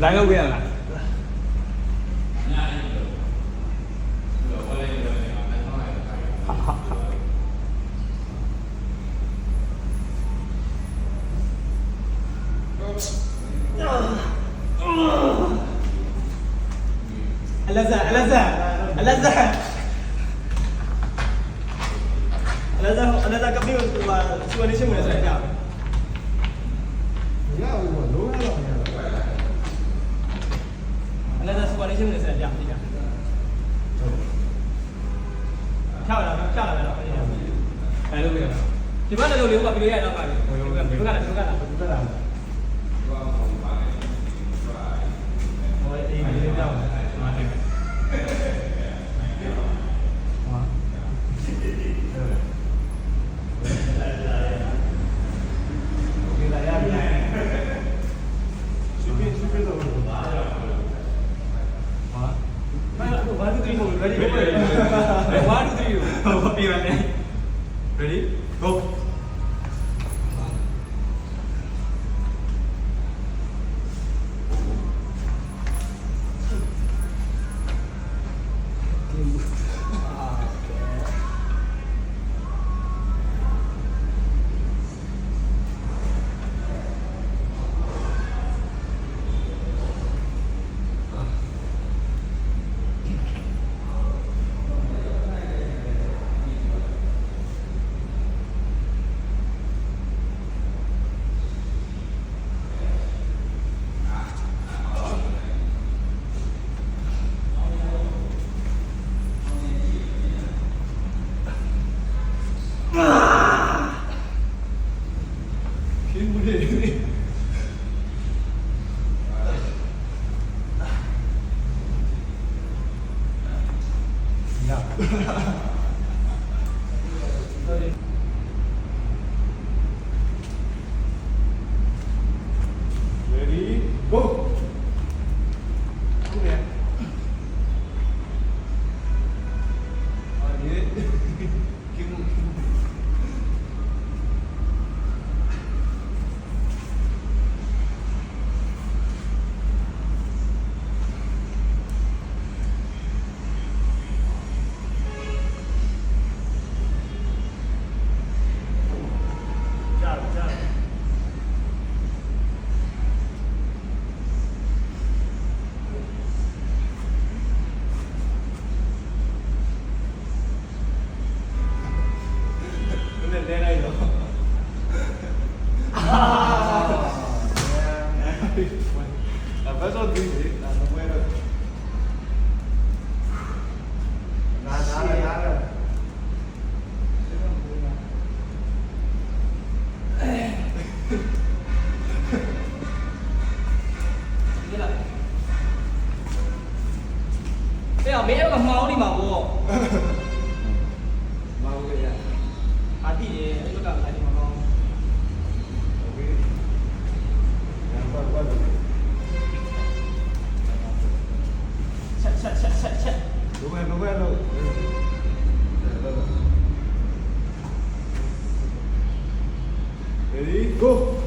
အတိုင်းလုပ်ပြရလားအလက်ဆက်အလက်ဆက်အလက်ဆက်အလက်ဆက်အလက်ဆက်ကပြီးဟိုမှာစူဝနေရှင်းဝင်ဆက်ပြမယ်ရဘူးလုံးဝတော့မရဘူး အလက်ဆက်စူဝနေရှင်းဝင်ဆက်ပြမယ်ဖြောက်လာဖြောက်လာတော့အဲလုပ်ပြရလားဒီဘက်လည်းလို့လေးကပြီးရတော့ပါပြီဒီဘက်ကလည်းဒီဘက်ကလည်းဘူးတက်လာ One, two, three, four. Ready? Ready? One, two, three. Happy birthday. Ready? 네. 야. 레디 고! 그래. 아 예. 기분 기분. La verso 13, la número. Nada, nada, nada. Thế ở mẹ nó còn máu đi mà bố Máu cái gì à? Hả thì nó cảm thấy đúng rồi đúng rồi. Đúng rồi. Ready go.